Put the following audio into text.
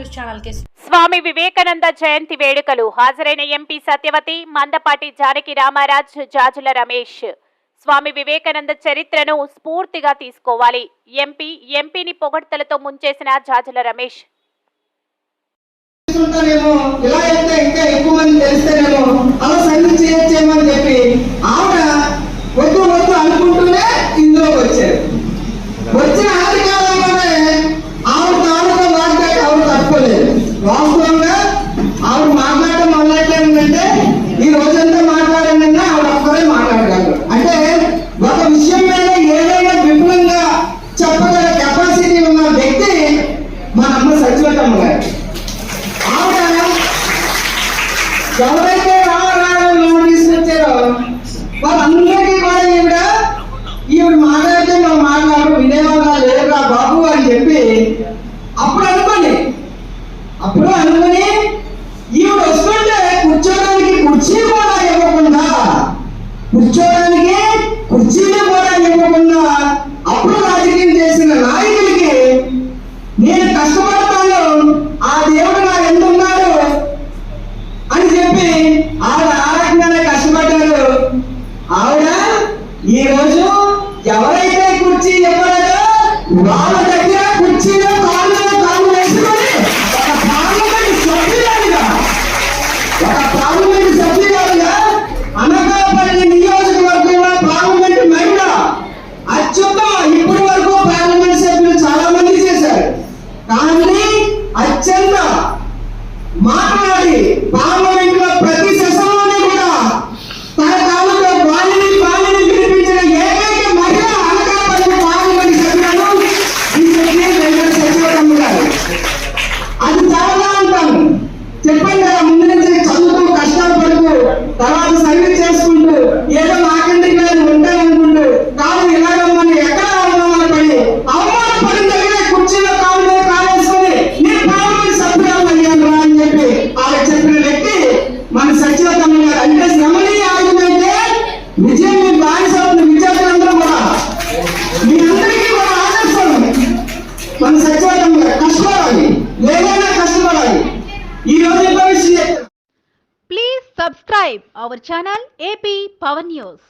News ఛానల్కి స్వామి వివేకానంద జయంతి వేడుకలు. హాజరైన ఎంపీ సత్యవతి మందపాటి జానకి రామారాజ్ జాజుల రమేష్. స్వామి వివేకానంద చరిత్రను స్ఫూర్తిగా తీసుకోవాలి. ఎంపీ ఎంపీని పొగడ్తలతో ముంచేసిన జాజుల రమేష్. చేసుకుంటానేమో ఇలా అయితే ఇంకా ఎక్కువ మంది తెలిస్తేనేమో అలా సంధి చేయొచ్చేమో అని చెప్పి ఆవిడ వద్దు వద్దు అనుకుంటూనే ఇందులోకి వచ్చారు. వచ్చిన ఆది అమ్మ సత్యవతమ్మ గారు ఆవిడ ఎవరైతే రామారాయణ తీసుకొచ్చారో వాళ్ళందరికీ కూడా ఈవిడ ఈవిడ మాట్లాడితే వాళ్ళ దగ్గర కుర్చీలో కాళ్ళు కాళ్ళు వేసుకొని ఒక పార్లమెంట్ సభ్యురాలుగా ఒక పార్లమెంట్ సభ్యురాలుగా అనకాపల్లి నియోజకవర్గంలో పార్లమెంట్ అత్యుత్తమ ఇప్పటి వరకు పార్లమెంట్ సభ్యులు చాలా మంది చేశారు. కానీ అత్యంత మాట్లాడి పార్లమెంట్ మన సచివాలయం కష్టపడాలి ఏదైనా కష్టపడాలి ఈ రోజు ఇంకో విషయం చెప్తాను Please subscribe our channel AP Power News.